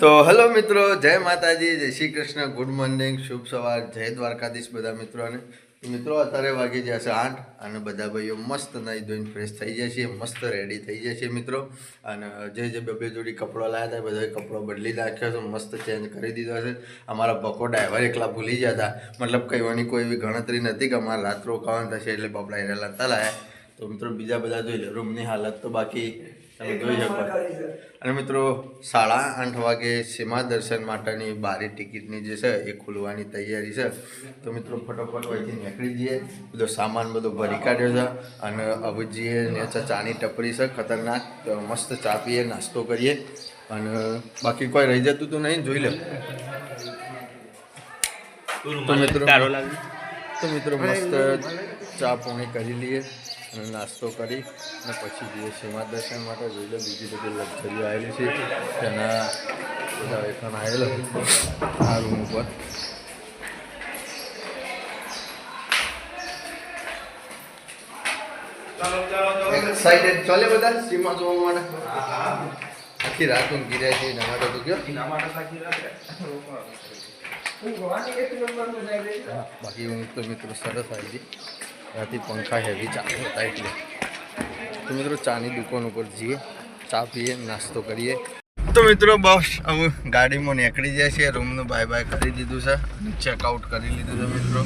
તો હેલો મિત્રો, જય માતાજી, જય શ્રી કૃષ્ણ, ગુડ મોર્નિંગ, શુભ સવાર, જય દ્વારકાધીશ બધા મિત્રોને. મિત્રો, અત્યારે વાગી જશે આઠ અને બધા ભાઈઓ મસ્ત નાઈ ધોઈને ફ્રેશ થઈ જાય છે મસ્ત રેડી થઈ જાય છે મિત્રો. અને જે જે બે જોડી કપડો લાવ્યા હતા બધા કપડો બદલી નાખ્યો છે, મસ્ત ચેન્જ કરી દીધો છે. અમારા બકો ડ્રાઈવર એકલા ભૂલી ગયા હતા. મતલબ કહેવાની કોઈ એવી ગણતરી નથી કે અમારે રાત રોકાવાનું થશે એટલે બાપડા એરેલા લાયા. તો મિત્રો, બીજા બધા જોઈ લે રૂમની હાલત તો બાકી. તમે જોઈ શકો. અને મિત્રો સાડા આઠ વાગે સીમા દર્શન માટેની બારી ટિકિટની જે છે એ ખુલવાની તૈયારી છે. તો મિત્રો ફટોફટ અહીંથી નીકળી જઈએ. બધો સામાન બધો ભરી કાઢ્યો છે અને અબુજીએ ને ચાની ટપરી છે ખતરનાક મસ્ત ચા પીએ નાસ્તો કરીએ. અને બાકી કોઈ રહી જતું તો નહીં જોઈ લે. તો મિત્રો તો મિત્રો મસ્ત ચા પોણી કરી લઈએ. અને નાસ્તો કરી અને પછી જઈએ સીમા દર્શન માટે. જોઈ લો બીજી બધી લક્ઝરીઓ આવેલી છે. તેના બધા વેફન આવેલો. આ રૂમ ઉપર. એક્સાઇટેડ ચાલે બધા સીમા જોવા માટે? આખી રાત ઊંઘી રહ્યા છે. એના માટે તો કયો? હા, બાકી ઊંઘ તો મિત્રો સરસ આવી ગઈ. રાતે પંખા હેવી ચાલુ હતા એટલે. તો મિત્રો ચાની દુકાન ઉપર જઈએ, ચા પીએ, નાસ્તો કરીએ. તો મિત્રો બસ, હવે ગાડીમાં નીકળી જાય છે રૂમનું બાય બાય કરી દીધું છે, અને ચેકઆઉટ કરી લીધું છે મિત્રો.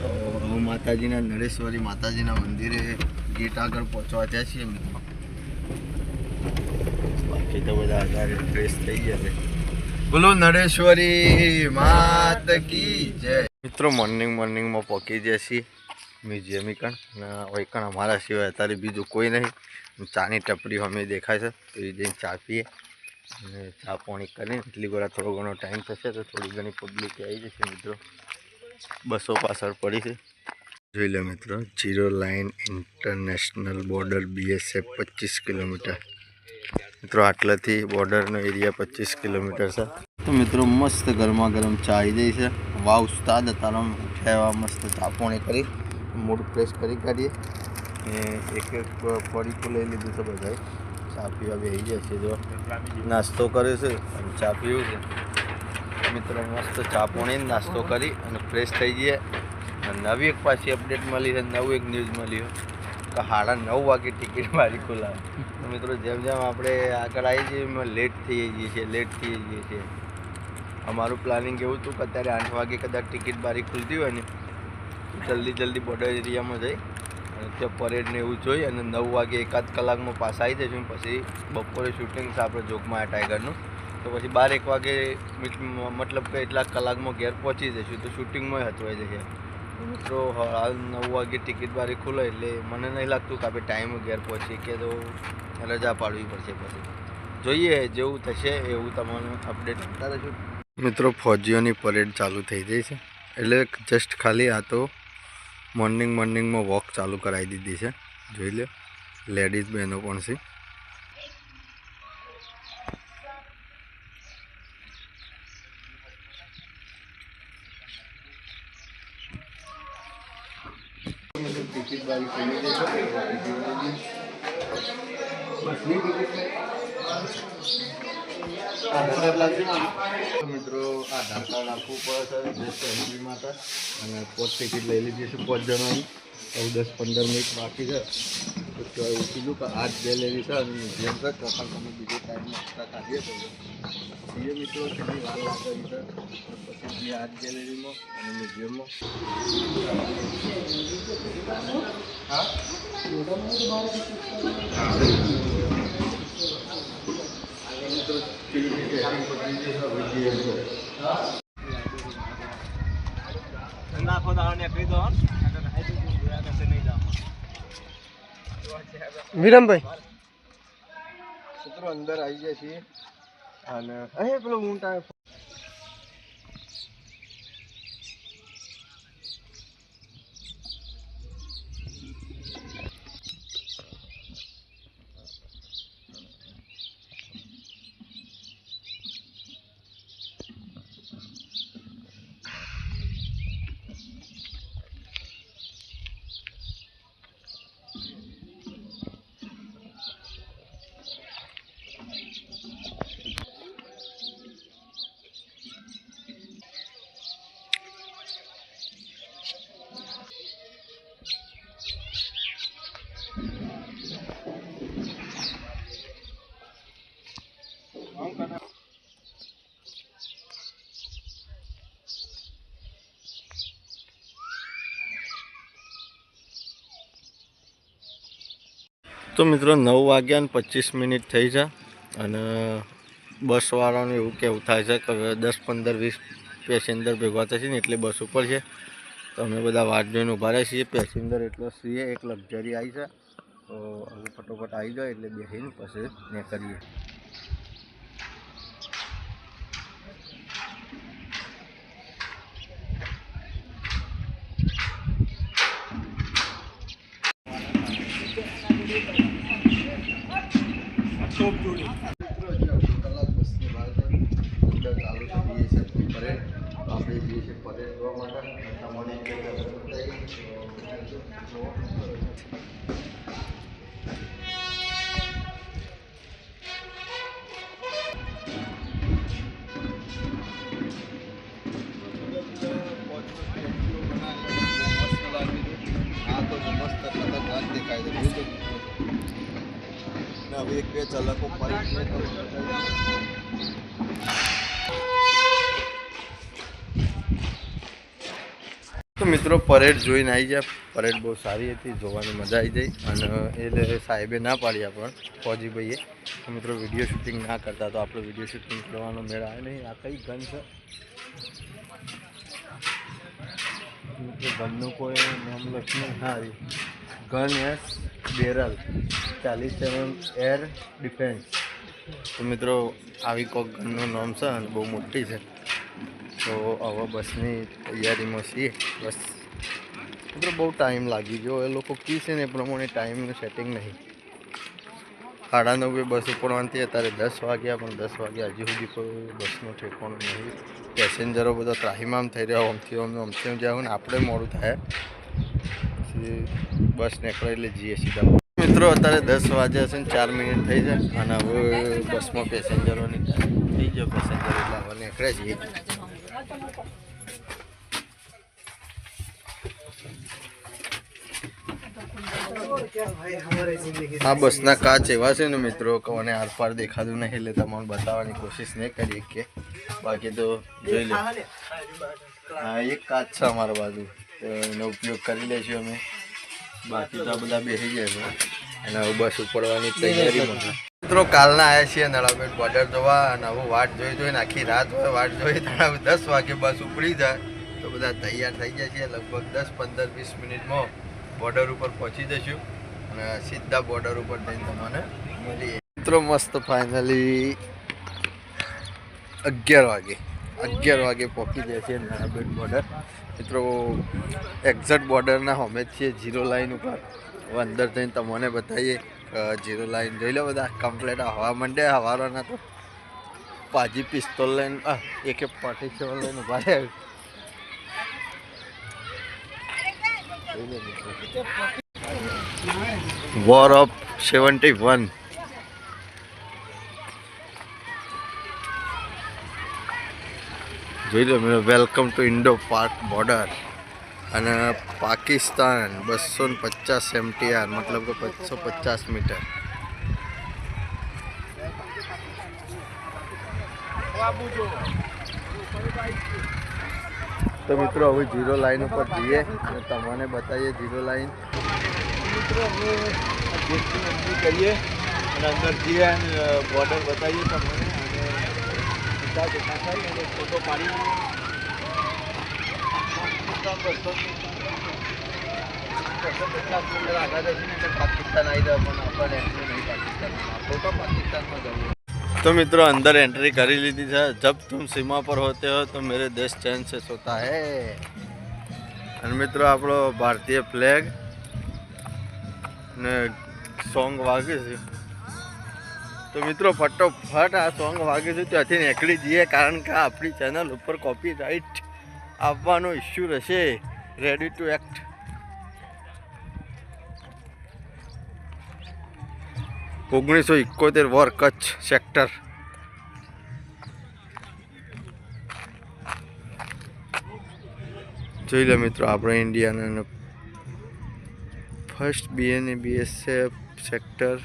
તો હવે માતાજીના, નરેશ્વરી માતાજીના મંદિરે ગેટ આગળ પહોંચવા ત્યાં છીએ મિત્રો. બાકી તો બધા આગળ ફ્રેશ થઈ ગયા છે. બોલો નરેશ્વરી માત કી જય. મિત્રો મોર્નિંગ મોર્નિંગમાં પહોંચી જાય છીએ. મ્યુઝિયમ કણ અને કણ અમારા સિવાય અત્યારે બીજું કોઈ નહીં. ચાની ટપરી અમે દેખાય છે, તો એ જઈને ચા પીએ. અને ચા પાણી કરીને એટલી વાર થોડો ઘણો ટાઈમ થશે, તો થોડી ઘણી પબ્લિક આવી જશે મિત્રો. બસો પાછળ પડી છે. જોઈ લો મિત્રો zero line international border BSF પચીસ કિલોમીટર. મિત્રો, આટલાથી બોર્ડરનો એરિયા પચીસ કિલોમીટર છે. તો મિત્રો, મસ્ત ગરમા ગરમ ચા આવી જાય છે. વાવ, ઉસ્તાદ હતા ઉઠાવ્યા મસ્ત ચા પાણી કરી. મૂડ પ્રેસ કરી કાઢીએ ને એક એક પડીકું લઈ લીધું છે બધાએ. ચા પીવા બેસી જશે જો. નાસ્તો કરે છે અને ચા પીવું છે. મિત્રો, મસ્ત ચા પાણી નાસ્તો કરી અને ફ્રેશ થઈ જઈએ અને નવી એક પાછી અપડેટ મળી છે, નવું એક ન્યૂઝ મળ્યું કે સાડા નવ વાગે ટિકિટ મારી ખુલાવે. તો મિત્રો, જેમ જેમ આપણે આગળ આવી જઈએ એમાં લેટ થઈ જઈએ છીએ લેટ થઈ જઈએ છીએ. અમારું પ્લાનિંગ એવું હતું કે અત્યારે આઠ વાગે કદાચ ટિકિટ બારી ખુલતી હોય ને તો જલ્દી જલ્દી બોર્ડર એરિયામાં જઈ. અને ત્યાં પરેડને એવું જોઈ અને નવ વાગે એકાદ કલાકમાં પાસ આવી જઈશું પછી બપોરે શૂટિંગ છે આપણે જોગમાં ટાઈગરનું તો પછી બાર એક વાગે મિત- મતલબ કે એટલા કલાકમાં ઘેર પહોંચી જઈશું. તો શૂટિંગમાં હચવાઈ જઈએ. મિત્રો હાલ નવ વાગે ટિકિટ બારી ખુલે એટલે મને નહીં લાગતું કે આપણે ટાઈમ ઘેર પહોંચીએ કે તો રજા પાડવી પડશે પછી. જોઈએ, જેવું થશે એવું તમને અપડેટ આપતા રહીશું. મિત્રો, ફોજીઓની પરેડ ચાલુ થઈ ગઈ છે. એટલે જસ્ટ ખાલી આ તો મોર્નિંગ મોર્નિંગમાં વોક ચાલુ કરાવી દીધી છે. જોઈ લે લેડીઝ બહેનો પણ છે. ટિકિટ મિત્રો આધાર કાર્ડ આપવું પડે છે એન્ટ્રી માટે અને પોત ટિકિટ લઈ લીધી છે પાંચ જણાની. હવે દસ પંદર મિનિટ બાકી છે. તો એવું કીધું કે આજ ગેલેરી છે અને મ્યુઝિયમ છે તો તમે બીજો ટાઈમ એક્સ્ટ્રા કાઢીએ તો સીએ મિત્રો, કેટલી પછી જઈએ આર્ટ ગેલેરીમાં અને મ્યુઝિયમમાં હા? મિત્રો ટીવી સેટિંગ પતી ગયું છે હવે જઈએ તો નાખો નહીં જાવ વિરમભાઈ. મિત્રો અંદર આવી જાય છીએ અને અહીં પેલો ઊંટ તો મિત્રો નવ વાગ્યા ને પચીસ મિનિટ થઈ છે અને બસવાળાનું એવું કેવું થાય છે કે દસ પંદર વીસ પેસેન્જર ભેગા થશે ને એટલે બસ ઉપર છે. તો અમે બધા વાટ જોઈને ઊભા રહ્યા છીએ. પેસેન્જર એટલો છીએ એક લક્ઝરી આવી છે. તો હવે ફટોફટ આવી જાય એટલે બેસીને પછી ને કરીએ. આપણે તો મિત્રો, પરેડ જોઈને આવી જાય પરેડ બહુ સારી હતી, જોવાની મજા આવી જાય અને એ સાહેબે ના પાડી પણ ફોજીભાઈએ. તો મિત્રો વીડિયો શૂટિંગ ના કરતા તો આપણે વીડિયો શૂટિંગ કરવાનો મેળ આવે નહીં. આ કઈ ગન છે? ગનનું કોઈ નામ લખ્યું હા ગન એસ બેરલ ચાલીસ સેવન એર ડિફેન્સ તો મિત્રો, આવી કોક ગનનું નામ છે અને બહુ મોટી છે. તો આવા બસની તૈયારીમાં છીએ. બસ મિત્રો બહુ ટાઈમ લાગી ગયો. એ લોકો કી છે ને એ પ્રમાણે ટાઈમનું સેટિંગ નહીં. સાડા નવે બસ ઉપડવાની અત્યારે દસ વાગ્યા, પણ દસ વાગ્યા હજી સુધી કોઈ બસનું ઠેકાણું નહીં. પેસેન્જરો બધા ત્રાહીમામ થઈ રહ્યા આમથી આમ આમથી આમ જાવ ને આપણે મોડું થાય. પછી બસ નીકળે એટલે જઈએ સીધા. મિત્રો, અત્યારે દસ વાગ્યા છે ને ચાર મિનિટ થઈ જાય અને હવે બસમાં પેસેન્જરોની થઈ જાય પેસેન્જર એટલે હવે નીકળે છીએ આ બસના કાચ એવા છે ને મિત્રો કોને આરપાર દેખાતું નહીં, એટલે તમને બતાવવાની કોશિશ નહીં કરી કે બાકી તો જોઈ લે. હા, એક કાચ છે અમારા બાજુ એનો ઉપયોગ કરી લેશું અમે. બાકી તો બધા બેસી જાય અને હવે બસ ઉપડવાની તૈયારીમાં. મિત્રો, કાલના આવ્યા છીએ નળાબેટ બોર્ડર જોવા અને હવે વાટ જોઈ જોઈને આખી રાત હોય, વાટ જોઈ તણાવ દસ વાગે બસ ઉપડી જાય. તો બધા તૈયાર થઈ જાય છે લગભગ દસ પંદર વીસ મિનિટમાં બોર્ડર ઉપર પહોંચી જશું અને સીધા બોર્ડર ઉપર જઈને તમને મળીએ. મિત્રો, મસ્ત ફાઇનલી અગિયાર વાગે અગિયાર વાગે પહોંચી જાય છે નાણાબેટ બોર્ડર મિત્રો એક્ઝેક્ટ બોર્ડરના હોમે છીએ જીરો લાઈન ઉપર. અંદર જઈને તમને બતાવીએ જીરો લાઈન જોઈ લો બધા કમ્પ્લેટ હવા મંડે હવારોના તો પાજી પિસ્તોલ લઈને એક એક પાર્ટી સેવન લઈને ઊભા રહ્યા વોર ઓફ સેવન્ટી વન જોઈ લો, મેં welcome to Indo Pak border અને પાકિસ્તાન બસો ને પચાસ એમટીઆર, મતલબ કે બસો પચાસ મીટર. તો મિત્રો, હવે જીરો લાઈન ઉપર જઈએ અને તમને બતાવીએ જીરો લાઈન. મિત્રો અમે કરીએ અને અંદર જઈએ અને બોર્ડર બતાવીએ તમને. અને ફોટો પાડી તો મિત્રો, અંદર એન્ટ્રી કરી લીધી છે. જબ तुम સીમા પર હોતે હો, તો मेरे દેશ चैन છે સોતા હે. અને મિત્રો, આપણો ભારતીય ફ્લેગ ને સોંગ વાગે છે. તો મિત્રો, ફટોફટ આ સોંગ વાગે છે, ત્યાંથી નીકળી જઈએ, કારણ કે આપણી ચેનલ ઉપર કોપી કોપીરાઈટ આવવાનો ઇસ્યુ રહેશે. રેડી ટુ એક્ટ ઓગણીસો ઇકોતેર વોર કચ્છ સેક્ટર જોઈ લો મિત્રો, આપણે ઇન્ડિયાના ફર્સ્ટ બીએનએ બીએસએફ સેક્ટર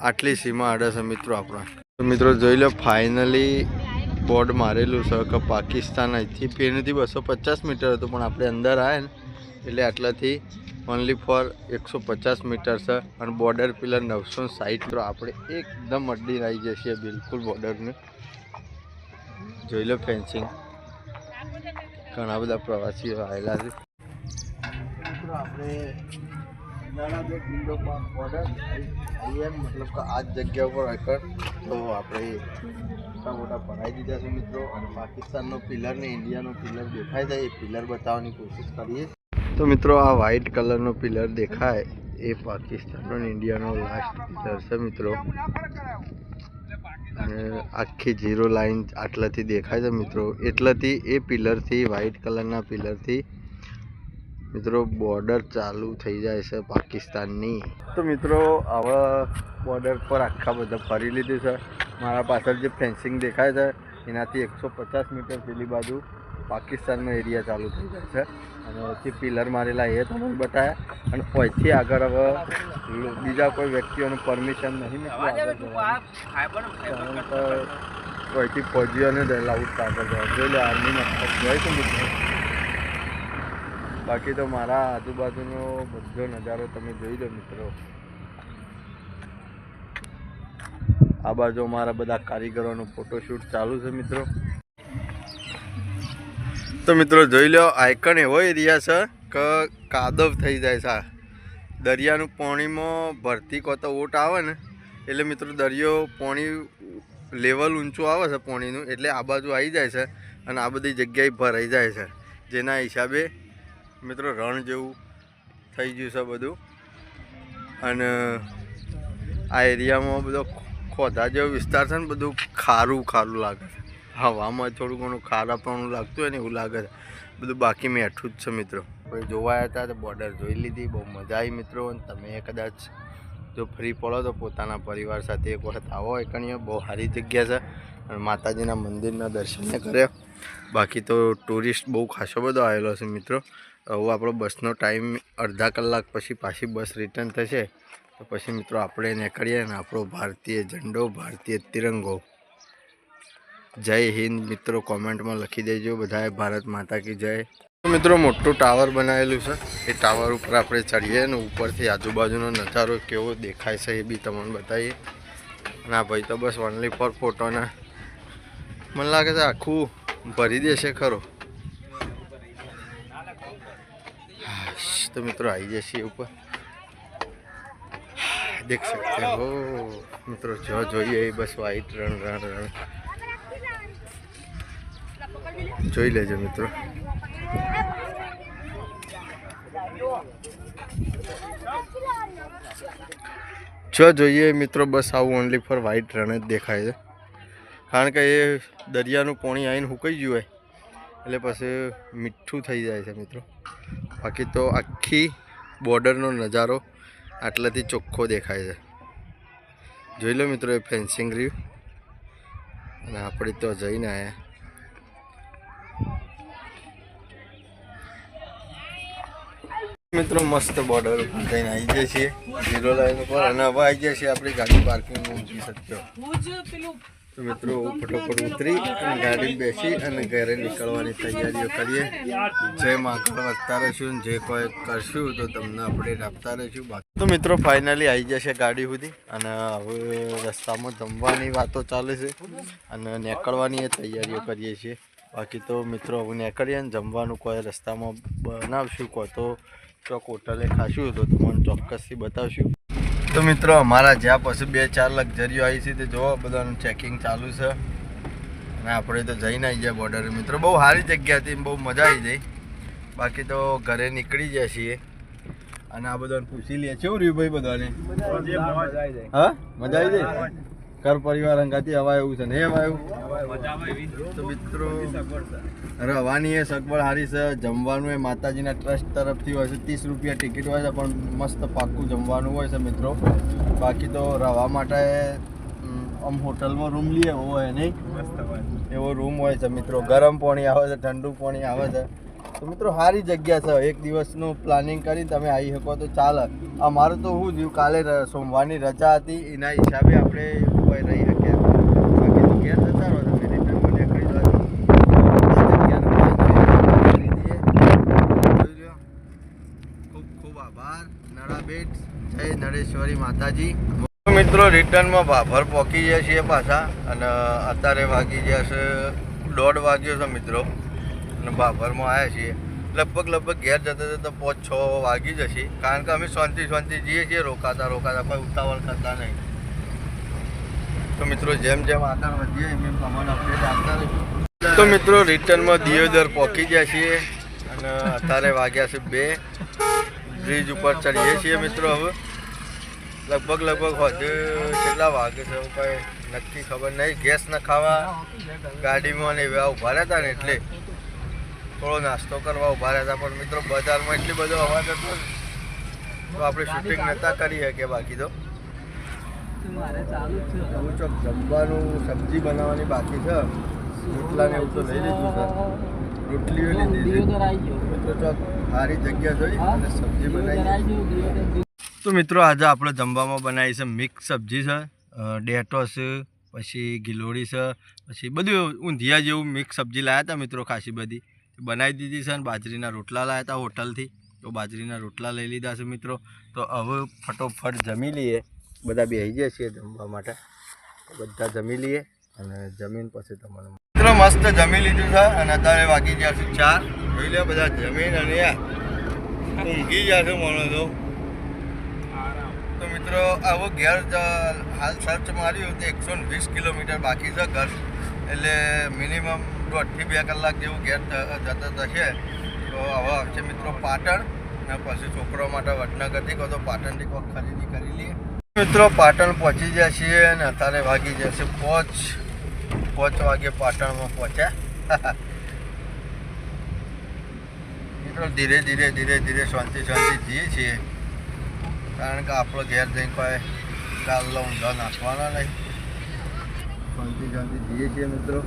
આટલી સીમા છે મિત્રો આપણા. મિત્રો, જોઈ લો ફાઇનલી બોર્ડ મારેલું છે કે પાકિસ્તાન અહીંથી પેનથી બસો પચાસ મીટર હતું, પણ આપણે અંદર આવ્યા ને, એટલે આટલાથી ઓનલી ફોર એકસો પચાસ મીટર છે. અને બોર્ડર પિલર નવસો સાઠ તો આપણે એકદમ અડી આવી છીએ બિલકુલ બોર્ડરને જોઈ લો ફેન્સિંગ ઘણા બધા પ્રવાસીઓ આવેલા છે. આપણે મતલબ કે આ જ જગ્યા ઉપર આગળ. તો આપણે મોટા મોટા ભરાઈ દીધા છે મિત્રો. અને પાકિસ્તાનનો પિલર ને ઇન્ડિયાનો પિલર દેખાય છે. એ પિલર બતાવવાની કોશિશ કરીએ. તો મિત્રો, આ વ્હાઇટ કલરનો પિલર દેખાય. એ પાકિસ્તાનનો ઇન્ડિયાનો લાસ્ટ પિલર છે મિત્રો. અને આખી ઝીરો લાઈન આટલાથી દેખાય છે મિત્રો. એટલાથી એ પિલરથી વ્હાઇટ કલરના પિલરથી મિત્રો બોર્ડર ચાલુ થઈ જાય છે પાકિસ્તાનની. તો મિત્રો આવા બોર્ડર પર આખા બધા ફરી લીધું છે. મારા પાછળ જે ફેન્સિંગ દેખાય છે એનાથી એકસો પચાસ મીટર પેલી બાજુ પાકિસ્તાનનો એરિયા ચાલુ થઈ જાય છે. અને પછી પિલર મારેલા એ તમને બતાવ્યા અને અહીંથી આગળ હવે બીજા કોઈ વ્યક્તિઓને પરમિશન નહીં મિત્રો આગળ જવાની. કારણ કે અહીંથી ફોજીઓને લાવું આગળ જવા જોઈ લે આર્મીમાં જોઈ છે મિત્રો? બાકી તો મારા આજુબાજુનો બધો નજારો તમે જોઈ લો મિત્રો. આ બાજુ અમારા બધા કારીગરોનું ફોટોશૂટ ચાલુ છે મિત્રો. તો મિત્રો જોઈ લો આયકન એવો એરિયા છે કે કાદવ થઈ જાય છે. દરિયાનું પાણીમાં ભરતી કોતો ઓટ આવે ને, એટલે મિત્રો દરિયો પાણી લેવલ ઊંચું આવે છે પાણીનું, એટલે આ બાજુ આવી જાય છે અને આ બધી જગ્યાએ ભરાઈ જાય છે. જેના હિસાબે મિત્રો, રણ જેવું થઈ ગયું છે બધું. અને આ એરિયામાં બધો ખોધા જેવો વિસ્તાર છે ને, બધું ખારું ખારું લાગે છે. હવામાં થોડું ઘણું ખારાપણું લાગતું હોય ને એવું લાગે છે. બધું બાકી મેઠું જ છે મિત્રો. કોઈ જોવા હતા તો બોર્ડર જોઈ લીધી, બહુ મજા આવી મિત્રો. અને તમે કદાચ જો ફ્રી પડો તો પોતાના પરિવાર સાથે એક વખત આવો એકણીએ બહુ સારી જગ્યા છે. અને માતાજીના મંદિરના દર્શને કર્યા. બાકી તો ટુરિસ્ટ બહુ ખાસો બધો આવેલો છે મિત્રો. હવે આપણો બસનો ટાઈમ અડધા કલાક પછી પાછી બસ રિટર્ન થશે. તો પછી મિત્રો આપણે નીકળીએ ને આપણો ભારતીય ઝંડો, ભારતીય તિરંગો. જય હિન્દ મિત્રો, કોમેન્ટમાં લખી દેજો. બધાએ ભારત માતા કી જય. મિત્રો મોટું ટાવર બનાવેલું છે. એ ટાવર ઉપર આપણે ચડીએ ને ઉપરથી આજુબાજુનો નજારો કેવો દેખાય છે એ બી તમને બતાવીએ. અને આ ભાઈ તો બસ ઓનલી ફોર ફોટોના મને લાગે છે આખું ભરી દેશે ખરો. તો મિત્રો આવી જશે ઉપર દેખ सकते हो મિત્રો જો જોઈએ એ બસ વ્હાઈટ રણ રણ રણ જોઈ લેજો મિત્રો જો જોઈએ મિત્રો બસ આવું ઓનલી ફોર વ્હાઈટ રણ જ દેખાય છે કારણ કે એ દરિયાનું પાણી આવીને સુકાઈ ગયું હોય એટલે પછી મીઠું થઈ જાય છે મિત્રો બાકી તો આખી બોર્ડરનો નજારો આટલાથી ચોખ્ખો દેખાય છે. જોઈ લો મિત્રો એ ફેન્સિંગ રહ્યું. અને આપણે તો જઈને આવ્યા મિત્રો મસ્ત બોર્ડર ઉપર જઈને આવી જઈએ છીએ. ઝીરો લાઈન ઉપર અને હવે આવી જઈએ છીએ આપણી ગાડી પાર્કિંગ મૂકી શકશો તો મિત્રો ફટોફટ ઉતરી અને ગાડી બેસી અને ઘરે નીકળવાની તૈયારીઓ કરીએ. જેમ આગળ વધતા રહીશું જે કોઈ કરશું તો તમને અપડેટ આપતા રહીશું. બાકી તો મિત્રો ફાઇનલી આવી જશે ગાડી સુધી અને હવે રસ્તામાં જમવાની વાતો ચાલે છે અને નીકળવાની એ તૈયારીઓ કરીએ છીએ. બાકી તો મિત્રો, હવે નીકળીએ ને જમવાનું કોઈ રસ્તામાં બનાવશું, કોઈ તો ચોક હોટલે ખાશું તો તમને ચોક્કસથી બતાવશું. તો મિત્રો, અમારા જ્યાં પછી બે ચાર લક્ઝરીઓ આવી છે, તે જોવો, બધાનું ચેકિંગ ચાલુ છે. અને આપણે તો જઈને આવી ગયા બોર્ડર મિત્રો, બહુ સારી જગ્યા હતી, બહુ મજા આવી જઈ બાકી તો ઘરે નીકળી જાય છીએ. અને આ બધાને પૂછી લઈએ. કેવું રહ્યું ભાઈ બધાને? હા? મજા આવી જાય ઘર પરિવાર અંગાથી હવા એવું છે ને હવા એવું તો મિત્રો રવાની એ સગવડ સારી છે જમવાનું એ માતાજીના ટ્રસ્ટ તરફથી હોય છે ત્રીસ રૂપિયા ટિકિટ હોય છે પણ મસ્ત પાક્કું જમવાનું હોય છે મિત્રો. બાકી તો રહેવા માટે આમ હોટલમાં રૂમ લઈએ એવો હોય નહીં. એવો રૂમ હોય છે મિત્રો. ગરમ પાણી આવે છે ઠંડુ પાણી આવે છે. તો મિત્રો સારી જગ્યા છે. એક દિવસનું પ્લાનિંગ કરી તમે આવી શકો તો ચાલે. અમારું તો શું થયું કાલે સોમવારની રજા હતી. એના હિસાબે આપણે કોઈ રહી શક્યા બાકી તો ઘેર જતા રહો તમે રિટર્નમાં નીકળી જાઓ આ જગ્યાનો plan કરી દઈએ. જોઈ લ્યો. ખૂબ ખૂબ આભાર નળાબેટ જય નળેશ્વરી માતાજી મિત્રો, રિટર્નમાં ભાભર પહોંચી ગયા છીએ પાછા. અને અત્યારે વાગી ગયા છે, દોઢ વાગ્યો છે મિત્રો. અને ભાભરમાં આવ્યા છીએ. લગભગ લગભગ ઘેર જતા જતા પાંચ, છ વાગી જશે. કારણ કે અમે શાંતિ શાંતિ જઈએ છીએ. રોકાતા રોકાતા કોઈ ઉતાવળ કરતા નહીં. તો મિત્રો, જેમ જેમ આગળ વધીએ, એમ એમ તમને અપડેટ આપતા રહીશું તો મિત્રો, રિટર્નમાં દિયોદર પહોંચી ગયા છીએ. અને અત્યારે વાગ્યા છે બે. બ્રિજ ઉપર ચડીએ છીએ મિત્રો હવે. લગભગ લગભગ હજુ કેટલા વાગે છે કંઈ નક્કી ખબર નહીં. ગેસ ન ખાવા, ગાડીમાં ને એવા ઊભા રહેતા ને એટલે થોડો નાસ્તો કરવા ઊભા રહેતા. પણ મિત્રો, બજારમાં એટલી બધો અવાજ હતો તો આપણે શૂટિંગ નહોતા કરી શકીએ બાકી તો. ચોક જમવાનું સબ્જી બનાવવાની બાકી છે. રોટલા ને એવું તો લઈ લીધું છે. રોટલીઓ લીધી મિત્રો, ચોક સારી જગ્યા જોઈ અને સબ્જી બનાવી. તો મિત્રો આજે આપણે જમવામાં બનાવી છે મિક્સ સબ્જી છે ડેટો છે, પછી ગિલોડી છે, પછી બધું ઊંધિયા જેવું મિક્સ સબ્જી લાવ્યા હતા મિત્રો ખાસી બધી. બનાવી દીધી છે અને બાજરીના રોટલા લાવ્યા હતા હોટલથી. તો બાજરીના રોટલા લઈ લીધા છે મિત્રો. તો હવે ફટોફટ જમી લઈએ. બધા બેસી જાય છીએ જમવા માટે. બધા જમી લઈએ અને જમીન પછી તમારે મિત્રો મસ્ત જમી લીધું છે અને અત્યારે વાગી ગયા છે ચાર. જોઈ લે બધા જમીન અને ઊંઘી ગયા છે મને તો મિત્રો, આવો ઘેર હાલ સર્ચ માર્યું તો એકસો વીસ કિલોમીટર બાકી છે ઘર. એટલે મિનિમમ દોઢથી બે કલાક જેવું ઘેર જતા થશે તો હવે આવશે મિત્રો પાટણ. ને પછી છોકરો માટે વડનગરથી કહો તો પાટણથી કોઈ ખરીદી કરી લઈએ. મિત્રો, પાટણ પહોંચી જાય છીએ અને અત્યારે વાગી જશે પોચ. પોચ વાગે પાટણમાં પહોંચ્યા. મિત્રો, ધીરે ધીરે ધીરે ધીરે શાંતિ શાંતિ જઈએ છીએ. કારણ કે આપણો ઘેર જઈને કોઈ ગાલ્લો ઊંધો નાખવાના નહીં. શાંતિ શાંતિ જઈએ છીએ મિત્રો.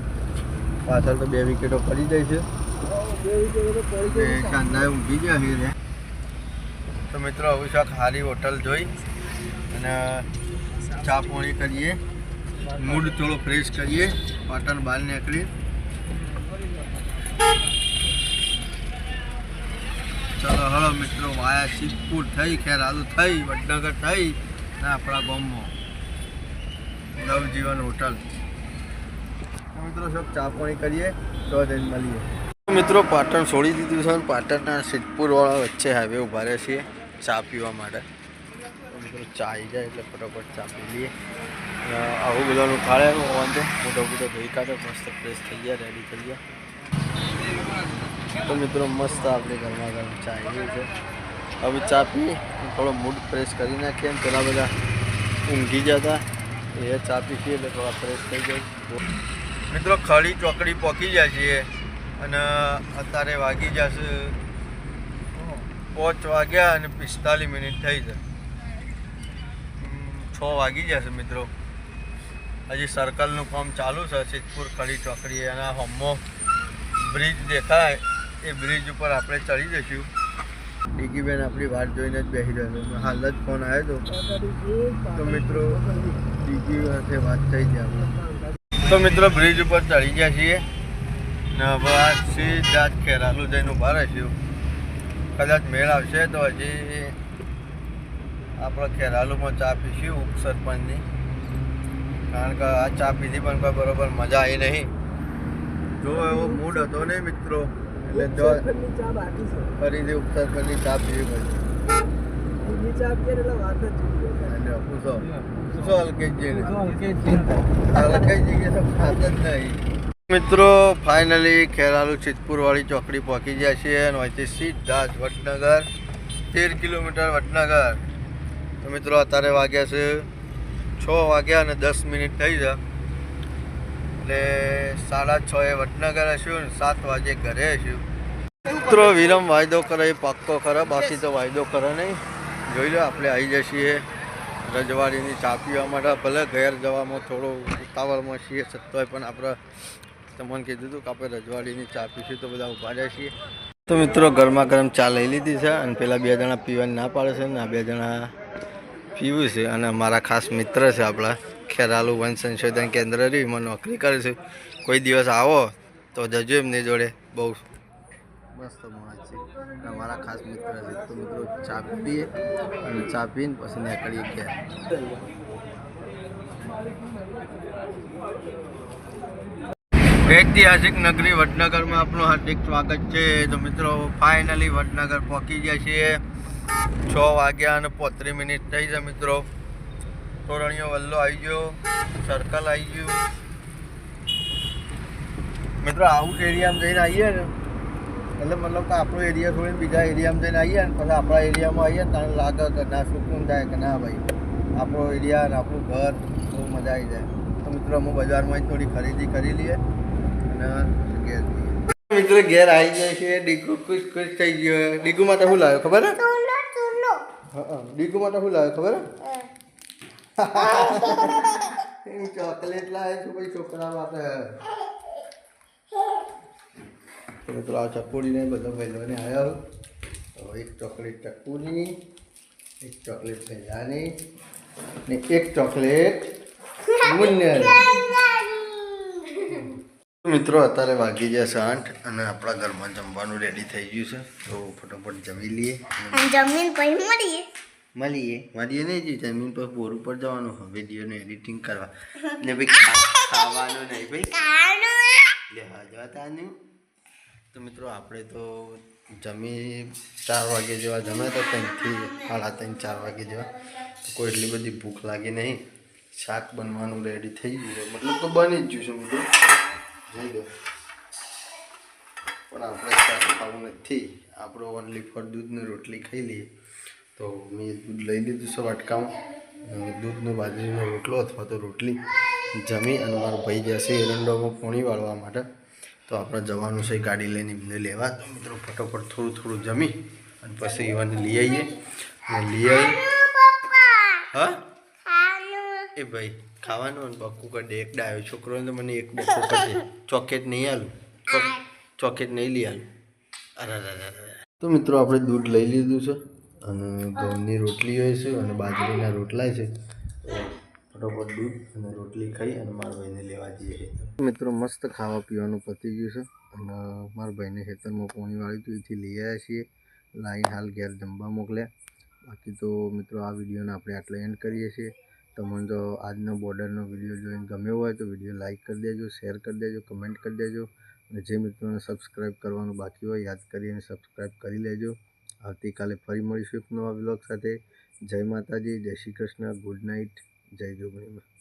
પાછળ તો બે વિકેટો પડી જાય છે. ચાંદાએ ઊંઘી ગયા છે તો મિત્રો હવે શાક સારી હોટલ જોઈ અને ચા પોણી કરીએ. મૂડ થોડો ફ્રેશ કરીએ. પાટણ બહાર નીકળી ચલો હળો મિત્રો, વાયા સિદ્ધપુર થઈ ખેરાલુ થઈ, વડનગર થઈ ને આપણા ગામમાં નવજીવન હોટલ. મિત્રો સબ ચા પાણી કરીએ? તો જઈને મળીએ. મિત્રો, પાટણ છોડી દીધું છે પાટણના સિદ્ધપુરવાળા વચ્ચે હાઈવે ઊભા રહે છીએ ચા પીવા માટે. મિત્રો, ચા આવી જાય એટલે ફટાફટ ચા પી લઈએ. આવું બધાનું ખાડે વાંધો મોટો મોટો ધોઈ તો મસ્ત ફ્રેશ થઈ ગયા રેડી થઈ ગયા. તો મિત્રો મસ્ત આપણે ગરમા ગરમ ચા આવી છે. હવે ચા પી થોડો મૂડ ફ્રેશ કરી નાખીએ ને પેલા બધા ઊંઘી જતા એ ચા પીએ એટલે થોડા ફ્રેશ થઈ જાય મિત્રો ખડી ચોકડી પહોંચી જાય છીએ અને અત્યારે વાગી જશે પાંચ વાગ્યા અને પિસ્તાલીસ મિનિટ થઈ છે. છ વાગી જશે મિત્રો. હજી સર્કલનું કામ ચાલુ છે. સિદ્ધપુર ખડી ચોકડી એના હોમો બ્રિજ દેખાય. એ બ્રિજ ઉપર આપણે ચડી જઈશું. ડીગીબેન આપણી વાત જોઈને જ બેસી રહ્યો હાલ જ ફોન આવ્યો હતો તો મિત્રો ડીગી સાથે વાત થઈ છે આપણે. તો મિત્રો બ્રિજ ઉપર ચડી ગયા છીએ. ને હવે આ સીધા જ ખેરાલુ જઈને ઊભા રહીશું. કદાચ મેળ આવશે તો હજી આપણે ખેરાલુમાં ચા પીશું ઉપસરપંચની કારણ કે આ ચા પીધી પણ બરોબર મજા આવી નહીં. જો એવો મૂડ હતો નહીં મિત્રો. એટલે જો ફરીથી ઉપસરપંચની ચા પીવી પડી એટલે પૂછો. પૂછો અલ્કેશજીને. અલ્કેશજી કે તો ખાત જ નહીં. મિત્રો ફાઇનલી ખેરાલુ ચિતપુરવાળી વાળી ચોકડી પહોંચી ગયા છીએ અને અહીંથી સીધા જ વડનગર તેર કિલોમીટર વડનગર. તો મિત્રો અત્યારે વાગ્યા છે છ વાગ્યા અને દસ મિનિટ થઈ છે. એટલે સાડા છ એ વડનગર હશું ને સાત વાગે ઘરે હશું. મિત્રો વિરમ વાયદો કરે, પાક્કો ખરા બાકી તો વાયદો કરે નહીં. જોઈ લો, આપણે આવી જઈએ રજવાડીની ચા પીવા માટે ભલે ઘેર જવામાં થોડો ઉતાવળમાં છીએ છતાંય પણ આપણે તમને કીધું હતું કે આપણે રજવાડીની ચા પીશું તો બધા ઊભા રહ્યા છીએ તો મિત્રો, ગરમા ગરમ ચા લઈ લીધી છે અને પેલા બે જણા પીવાની ના પાડે છે ને આ બે જણા પીવું છે અને મારા ખાસ મિત્ર છે આપણા. ખેરાલુ વન સંશોધન કેન્દ્ર રહ્યું એમાં નોકરી કરું છું. કોઈ દિવસ આવો તો જજો એમની જોડે. બહુ મસ્ત છે. અને મારા ખાસ મિત્ર છે. તો મિત્રો ચા પીએ અને ચા પીને પછી નીકળીએ ઘેર. ઐતિહાસિક નગરી વડનગરમાં આપણું હાર્દિક સ્વાગત છે. તો મિત્રો ફાઇનલી વડનગર પહોંચી ગયા છીએ. છ વાગ્યા અને પોત્રીસ મિનિટ થઈ છે મિત્રો. તોરણીયો વલ્લો આવી ગયો સર્કલ આવી ગયું. મિત્રો આવું એરિયામાં જઈને આવીએ ને એટલે મતલબ કે આપણો એરિયા છોડીને બીજા એરિયામાં જઈને આવીએ ને પછી આપણા એરિયામાં આવીએ ને ત્યારે લાગે કે ના સુકૂન થાય કે ના ભાઈ. આપણો એરિયા ને આપણું ઘર બહુ મજા આવી જાય. તો મિત્રો અમે બજારમાં થોડી ખરીદી કરી લઈએ અને ઘેર મિત્રો ઘેર આવી જાય છે ડીગુ ખુશ ખુશ થઈ ગયો. ડીગુ માટે શું લાવ્યો ખબર હે? હા ડીગુ માટે શું લાવ્યો ખબર હે. ચોકલેટ લાવે છે ભાઈ છોકરા માટે. મિત્રો, આ ચકુડીને બધા ભાઈઓને આવ્યા એક ચોકલેટ ચકુની એક ચોકલેટ ભેજાની ને એક ચોકલેટ મિત્રો, અત્યારે વાગી ગયા આઠ અને આપણા ઘરમાં જમવાનું રેડી થઈ ગયું છે. તો ફટાફટ જમી લઈએ. જમીન પછી મળીએ. મળીએ. મળીએ નહીં ji જમીન પર બોર ઉપર જવાનું હવે વિડીયોને એડિટિંગ કરવા. ને ભાઈ ખાવાનું નહીં ભાઈ. લેવા જવાતાનું તો મિત્રો આપણે તો જમી ચાર વાગે જેવા જમ્યા તો ત્રણથી સાડા ત્રણ ચાર વાગે જેવા. તો કોઈ એટલી બધી ભૂખ લાગી નહીં. શાક બનવાનું રેડી થઈ ગયું છે. મતલબ તો બની જ ગયું છે બધું જઈ દો પણ આપણે શાક ખાવું નથી. આપણો ઓનલી ફોર દૂધની રોટલી ખાઈ લઈએ. તો મેં દૂધ લઈ લીધું છે વાટકામાં. દૂધનો બાજરીનો રોટલો અથવા તો રોટલી જમી અને મારો ભાઈ જશે એરંડોમાં પોણી વાળવા માટે. તો આપણે જવાનું છે ગાડી લઈને એમને લેવા. તો મિત્રો ફટોફટ થોડું થોડું જમી અને પછી એવાને લઈ આવીએ અને લઈ આવી હા? એ ભાઈ, ખાવાનું અને બક્કું કરી દે એક ડાયો છોકરોને તો મને એક બક્કું કરી ચોકેટ નહીં આલું. ચોકેટ નહીં લઈ આલું. અરે. તો મિત્રો આપણે દૂધ લઈ લીધું છે. અને ઘઉંની રોટલી હોય છે અને બાજરીના રોટલા છે. તો ફટોફટ દૂધ અને રોટલી ખાઈ અને મારા ભાઈને લેવા જઈએ મિત્રો, મસ્ત ખાવા પીવાનું પતી ગયું છે અને મારા ભાઈને ખેતરમાં પોણી વાળી હતું એથી લઈ આવ્યા છીએ. લાઈન હાલ ઘેર જમવા મોકલ્યા. બાકી તો મિત્રો, આ વિડીયોને આપણે આટલે એન્ડ કરીએ છીએ. તમને જો આજનો બોર્ડરનો વીડિયો જોઈને ગમ્યો હોય તો વીડિયો લાઇક કરી દેજો, શેર કરી દેજો, કમેન્ટ કરી દેજો. અને જે મિત્રોને સબસ્ક્રાઈબ કરવાનું બાકી હોય, યાદ કરીને સબસ્ક્રાઈબ કરી લેજો. આવતીકાલે ફરી મળીશું એક નવા બ્લોગ સાથે. જય માતાજી, જય શ્રી કૃષ્ણ, ગુડ નાઇટ, જય જોગણીમાં.